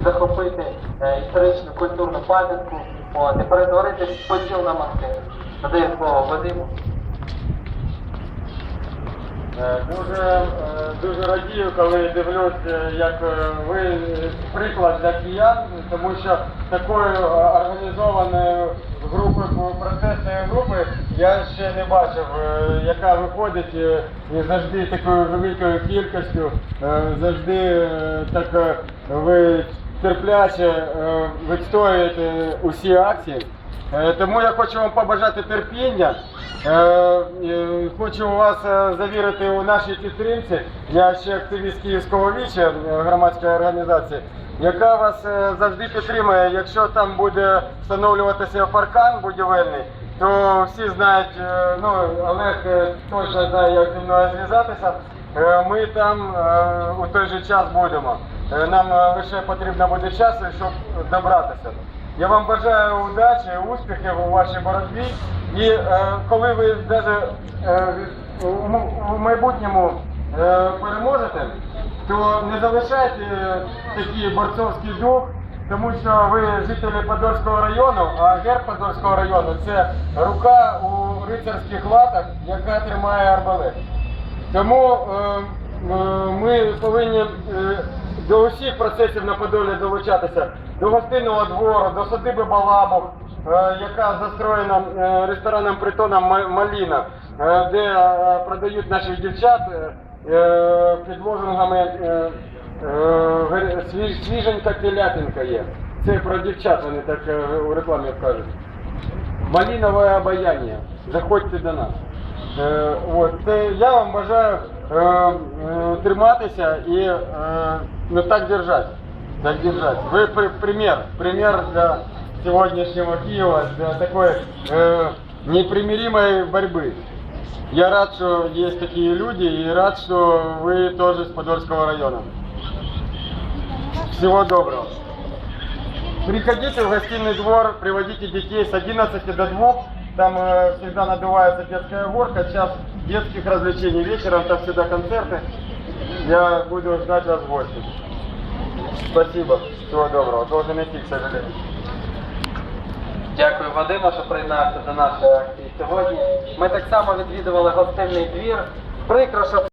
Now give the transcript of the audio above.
захопити е, історичну культурну пам'ятку і перетворити поділ на монастир. Надаю слово Вадиму. Е, Дуже, е, дуже радію, коли дивлюсь, як ви приклад для киян, тому що такої організованої групи протестної групи я ще не бачив, яка виходить і завжди такою великою кількістю, завжди так ви терпляче е, відстоюєте усі акції. Е, Тому я хочу вам побажати терпіння. Е, Хочу вас завірити у нашій підтримці. Я ще активіст Київського віча громадської організації, яка вас завжди підтримує. Якщо там буде встановлюватися паркан будівельний, то всі знають, ну Олег точно знає, як зі мною зв'язатися. Ми там у той же час будемо. Е, Нам е, лише потрібно буде час, щоб добратися. Я вам бажаю удачі, успіхів у вашій боротьбі. І е, коли ви даже, е, у, майбутньому е, переможете, то не залишайте такий борцовський дух, тому що ви жителі Подольського району, а герб Подольського району це рука у рицарських латах, яка тримає арбалет. Тому е, е, ми повинні е, до усіх процесів на Подолі долучатися, до гостинного двору, до садиби Балабух, е, яка застроєна е, рестораном притоном Маліна, е, де продають наших дівчат під лозунгами свіженька телятинка є. Це про дівчат вони так у рекламі кажуть. Малинове обаяння. Заходьте до нас. От, я вам бажаю триматися і е, ну, так держать. Так держать. Ви при, пример, пример для сегодняшнего Киева, для такой э, непримиримой борьбы. Я рад, что есть такие люди и рад, что вы тоже с Подольского района. Всего доброго. Приходите в гостиный двор, приводите детей с 11 до 2. Там э, всегда набивается детская горка. Сейчас детских развлечений вечером, там всегда концерты. Я буду ждать вас в. Спасибо. Всего доброго. Должен идти, к сожалению. Дякую Вадима, що приєднався до нашої акції сьогодні. Ми так само відвідували гостинний двір. Прикро, що